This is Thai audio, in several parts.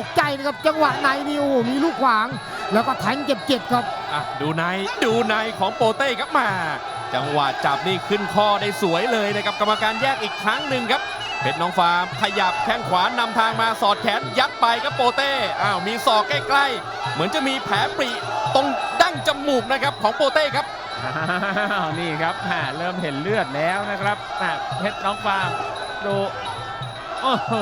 ตกใจนะครับจังหวะในนี่โอ้โหมีลูกขวาง แล้วก็แทงเจ็บๆครับ อะดูในดูในของโปเต้ครับมา จังหวะจับนี่ขึ้นข้อได้สวยเลยนะครับกรรมการแยกอีกครั้งหนึ่งครับเพชรน้องฟาร์มขยับแข้งขวานำทางมาสอดแขนยัดไปครับโปเต้อ้าวมีศอกใกล้ๆ เหมือนจะมีแผลปริตรงดั้งจมูกนะครับของโปเต้ครับ อ้าวนี่ครับแหม่เริ่มเห็นเลือดแล้วนะครับแหม่เพชรน้องฟาร์มดูโอ้โห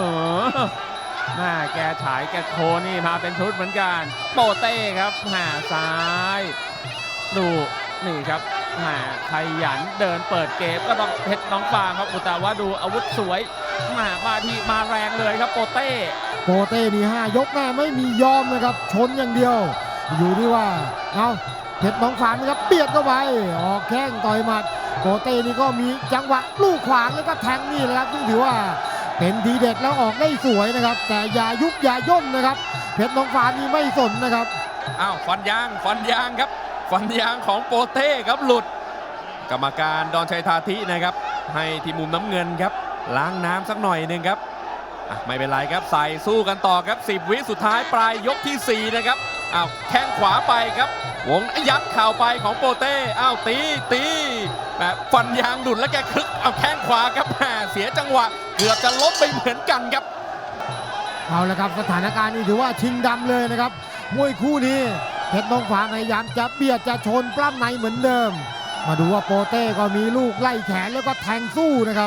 แม่แกฉายแกโคนี่มาเป็นชุดเหมือนกัน โปเต้ครับหม่ซ้าย ดูนี่ครับแหม่ขยันเดินเปิดเกมก็ต้องเพชรน้องฟาร์มครับอุตาว่าดูอาวุธสวยม่มาทีมาแรงเลยครับโปเต้โปเต้นี่ห้ายกแม่ไม่มียอมนะครับ ชนอย่างเดียว อยู่ที่ว่าเอาเพชรน้องฟานนะครับเบียดเข้าไปออกแข้งต่อยหมัดโปเต้นี่ก็มีจังหวะลูกขวางแล้วก็แทงนี่แหละครับซึ่งถือว่า เป็นทีเด็ดแล้วออกได้สวยนะครับ แต่อย่ายุบอย่าย่นนะครับ เพชรน้องฟ้านี่ไม่สนนะครับอ้าวฟันยางฟันยางครับ ฟันยางของโปเต้ครับหลุด กรรมการดอนชัยทาธินะครับ ให้ทีมมุมน้ำเงินครับ ล้างน้ำสักหน่อยหนึ่งครับไม่เป็นไรครับใส่สู้กันต่อครับ 10 วิสุดท้ายปลายยกทีสี่4 นะครับอ้าวแข้งขวาไปครับ วงยัดเข่าไปของโปเต้อ้าวตีตีแบบฟันยางหลุดแล้วแกคลึกเอาแข้งขวาครับ เสียจังหวะเกือบจะล้มไปเหมือนกันครับ เอาละครับสถานการณ์นี้ถือว่าชิงดำเลยนะครับมวยคู่นี้เพชรน้องฟาพยายามจะเบียดจะชนปล้ำในเหมือนเดิม มาดูว่าโปเต้ก็มีลูกไล่แขนแล้วก็แทงสู้นะครับ